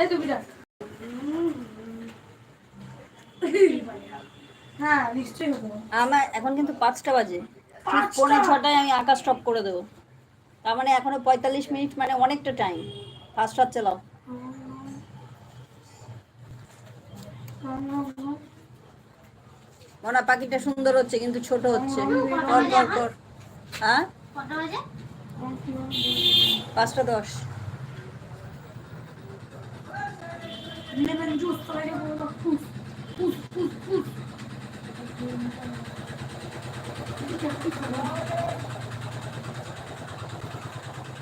এই তো বিরাট। হ্যাঁ নিশ্চয়ই আমার এখন কিন্তু পাঁচটা বাজে। ঠিক? পৌনে ছটায় আমি আঁকা স্টপ করে দেবো। তার মানে এখনও পঁয়তাল্লিশ মিনিট মানে অনেকটা টাইম ফার্স্ট হাত চালাও। মনা পাখিটা সুন্দর হচ্ছে কিন্তু ছোট হচ্ছে। কর কর কর। হ্যাঁ? পাঁচটা দশ। লেমন জুস তৈরি করব ফুস ফুস ফুস ফুস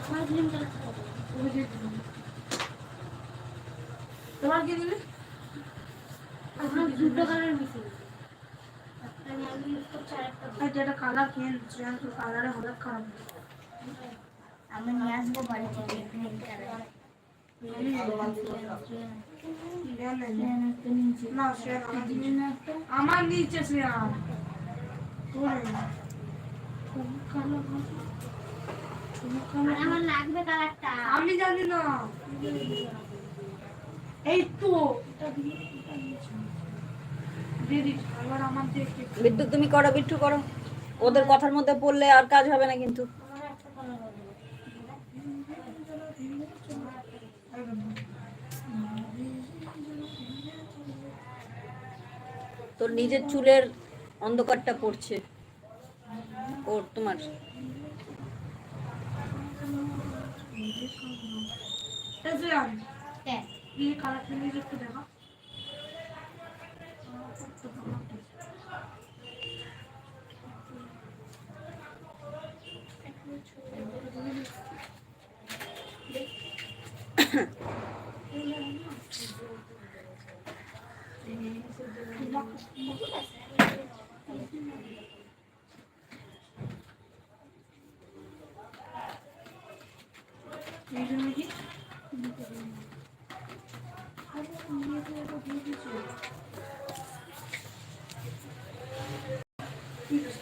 আমার গ্রিন কালার তোমার কি দিলে আমার দুটো কালার মিশিয়ে একটা আমি ইউজ করছি আর একটা আর যেটা কালার কিনছে কালারে হঠাৎ খারাপ আমি নিয়ে আসব বাড়ি আমার নিচে আমার লাগবে কালারটা আমি জানি না এই তো বিট্টু তুমি করো, বিট্টু করো। ওদের কথার মধ্যে পড়লে আর কাজ হবে না কিন্তু আমার একটা কালার হবে তোর নিজের চুলের অন্ধকারটা পড়ছে। ওর তোমার। এসে আমি হ্যাঁ এই কালারটা নিয়ে একটু দেখা এই জন্য কি আমার একটা ভালো আছে ঠিক আছে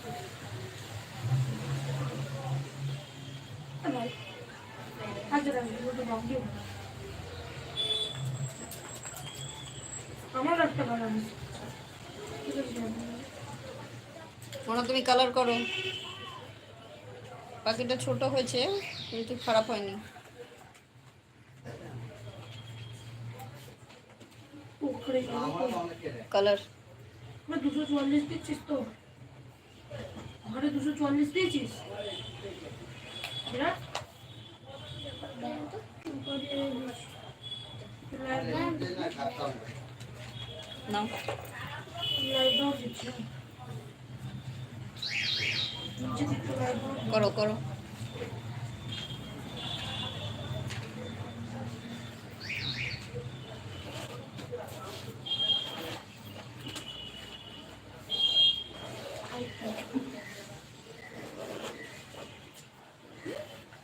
মনে তুমি কালার করো। পাখিটা ছোট হয়েছে কিন্তু খারাপ হয়নি। কালার আমরা দুশো চুয়াল্লিশ দিচ্ছিস তো। ঘরে দুশো চুয়াল্লিশ দিয়েছিস? বিরাট? দাও। করো করো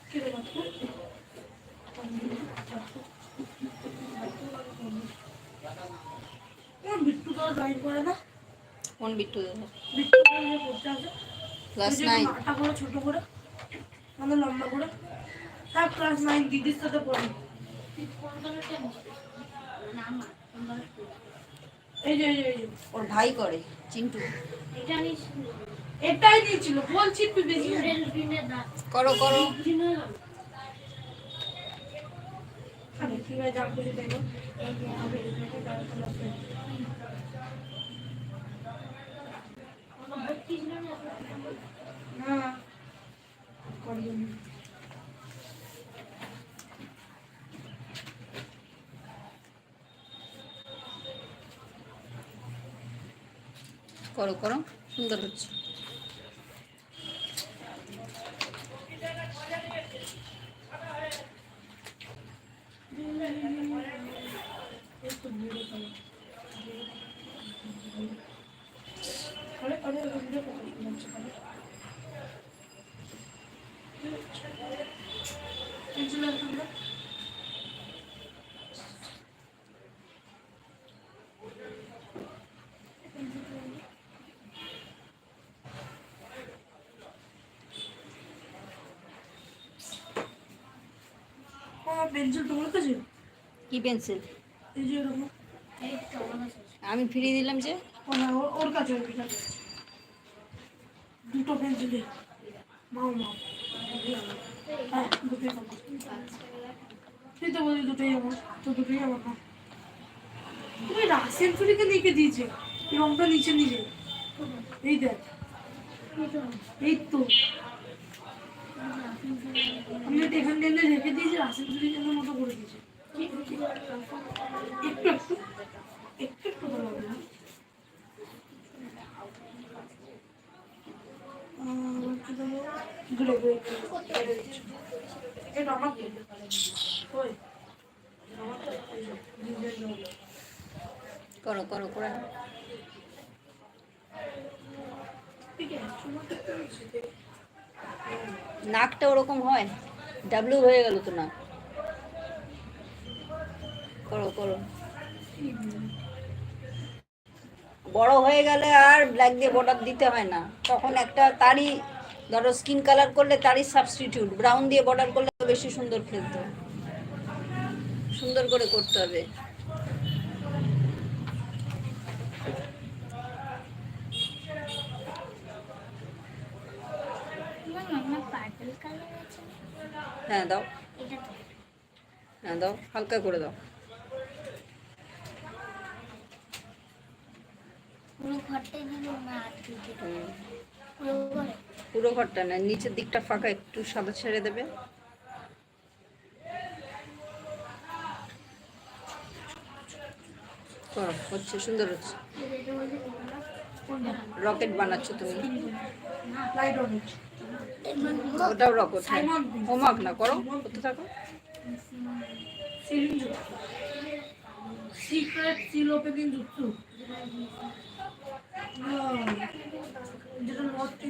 কি রে বাপু? আমার বিট্টু করে না কোন বিট্টু দাদা বিট্টু তো পড়তে আসে ক্লাস ওই মাথা করে ছোট করে মানে লম্বা করে। হ্যাঁ ক্লাস নাইন দিদির সাথে পড়ি কোন কালারটা না আমার কোন কালারটা এই যে এই যে। ওর ভাই করে চিন্টু। এটা আমি এটাই দিয়েছিল। বলছি তুই বেশি করো করো গ্রিন হয়ে গেল আরে কি ভাই যা খুশি দেখো এই যে আমি এটাকে দাঁড় করাচ্ছি। আমার ভর্তি ছিল করো করো। সুন্দর হচ্ছে এই তো ভিডিও কল। আরে আরে আরে ভিডিও কল করছে আরে। পেন্সিল আর তুলে। ও পেন্সিল তোমার কাছে কি পেন্সিল আমি ফিরিয়ে দিলাম যে? ও ওর- কাছে ওর কাছে আছে। দুটো পেন্সিলে মাও মাও। হ্যাঁ দুটোই তুই তো বলি দুটোই আমার তো দুটোই আমার না। তুমি রাসেল চুরিকে লিখে দিয়েছে এই রংটা নিচে নিচে এই দেখ। এই তো। আমি এখান থেকে রেখে দিয়েছি রাসেল চুরিকের মতো করে দিয়েছি একটু একটু একটু একটু ভালো হবে না গ্রে গ্রে করো করো, করে নাকটা ওরকম হয়। ডাব্লিউ হয়ে গেল তো না করো করো। বড় হয়ে গেলে আর ব্ল্যাক দিয়ে বর্ডার দিতে হয় না। তখন একটা তারই ধরো স্কিন কালার করলে তারই সাবস্টিটিউট ব্রাউন দিয়ে বর্ডার করলে বেশি সুন্দর খেলতো। সুন্দর করে করতে হবে? হ্যাঁ দাও। হ্যাঁ দাও হালকা করে দাও। পুরো না হুম। পুরো ঘরটা না নিচের দিকটা ফাঁকা একটু সাদা ছেড়ে দেবে। হচ্ছে সুন্দর হচ্ছে। রকেট বানাচ্ছ তুমি। ওটাও রকেট হ্যাঁ। হোমওয়ার্ক না করো করতে থাকো। সিক্রেট সিল ওপেনিং জুতসু। যেটা নর্থ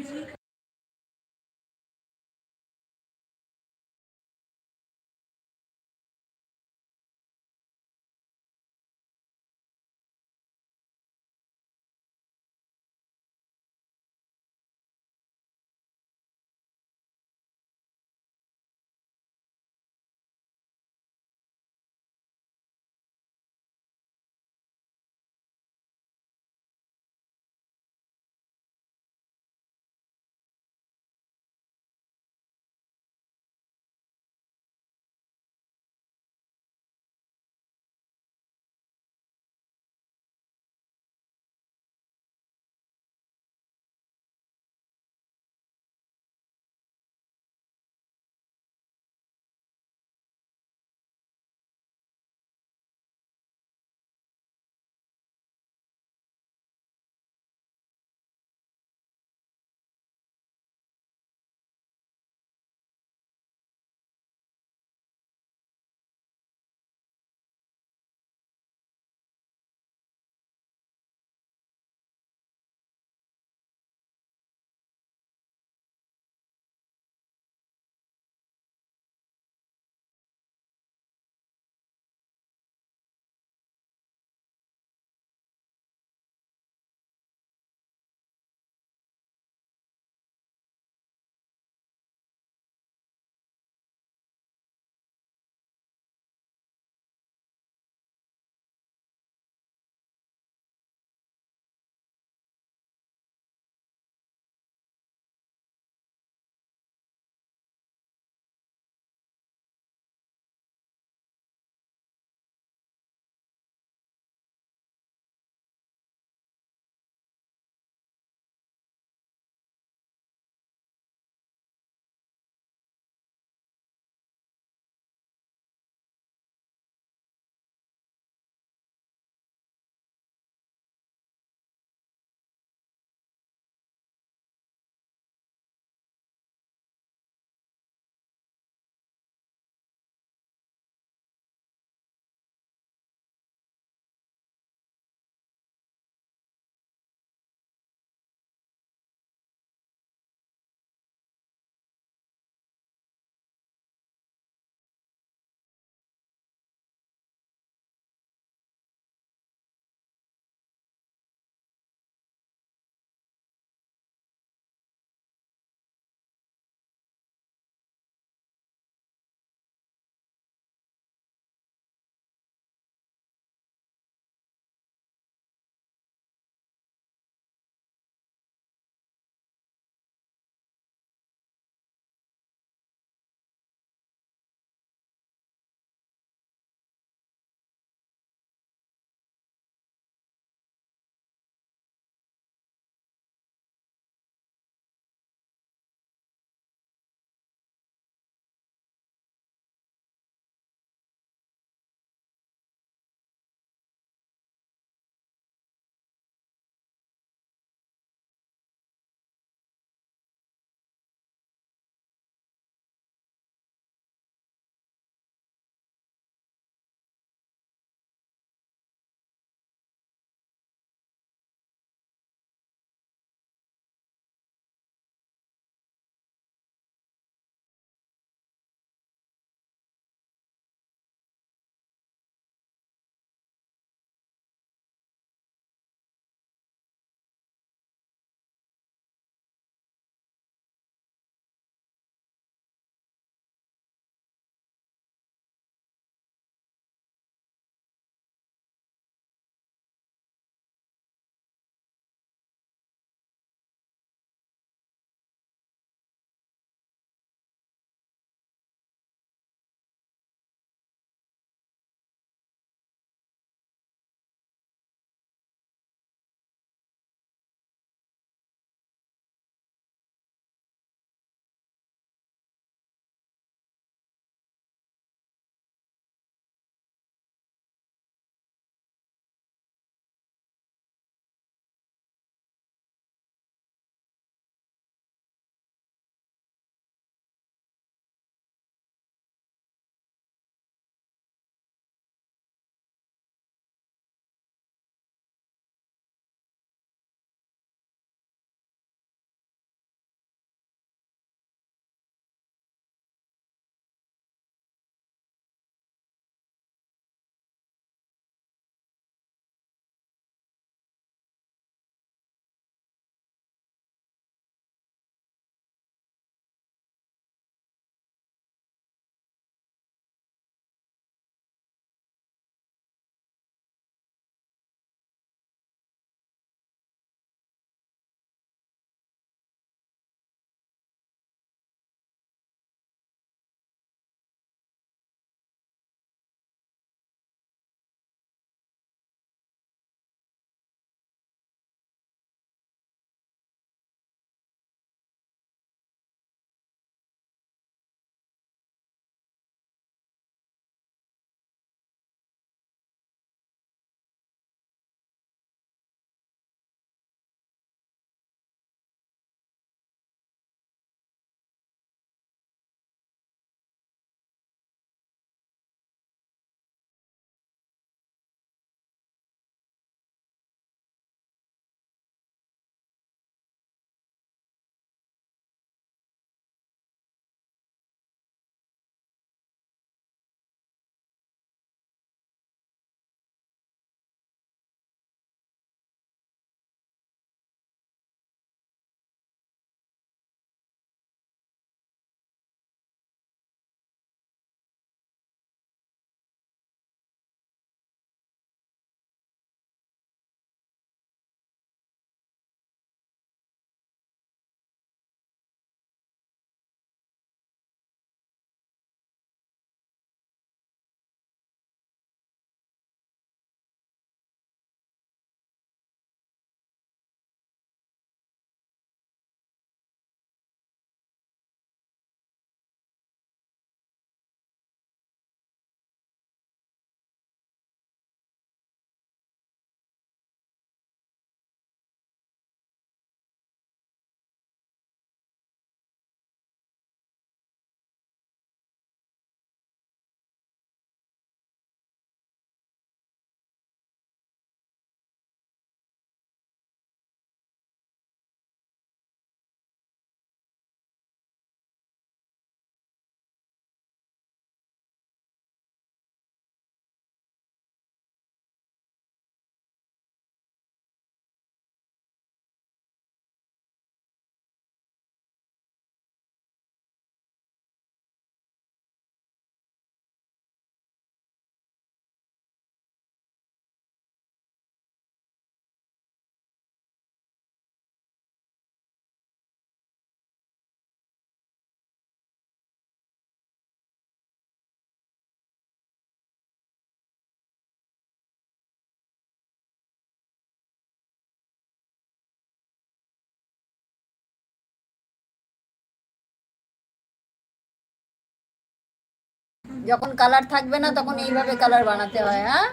যখন কালার থাকবে না তখন এইভাবে কালার বানাতে হয় হ্যাঁ?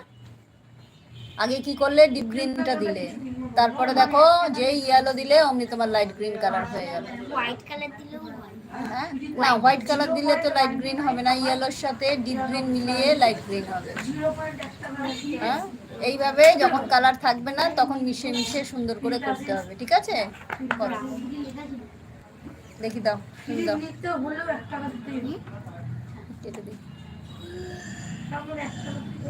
আগে কি করলে? ডিপ গ্রিনটা দিলে। তারপরে দেখো যে ইয়েলো দিলে অমনি তোমার লাইট গ্রিন কালার হয়ে গেল হোয়াইট কালার দিলেও হ্যাঁ। না হোয়াইট কালার দিলে তো লাইট গ্রিন হবে না ইয়েলোর সাথে ডিপ গ্রিন মিলিয়ে লাইট গ্রিন হবে। হ্যাঁ? এইভাবে যখন কালার থাকবে না তখন মিশে মিশে সুন্দর করে করতে হবে ঠিক আছে? দেখি দাও দাও। কেটে দিই। তারপর এক টাকা দিতে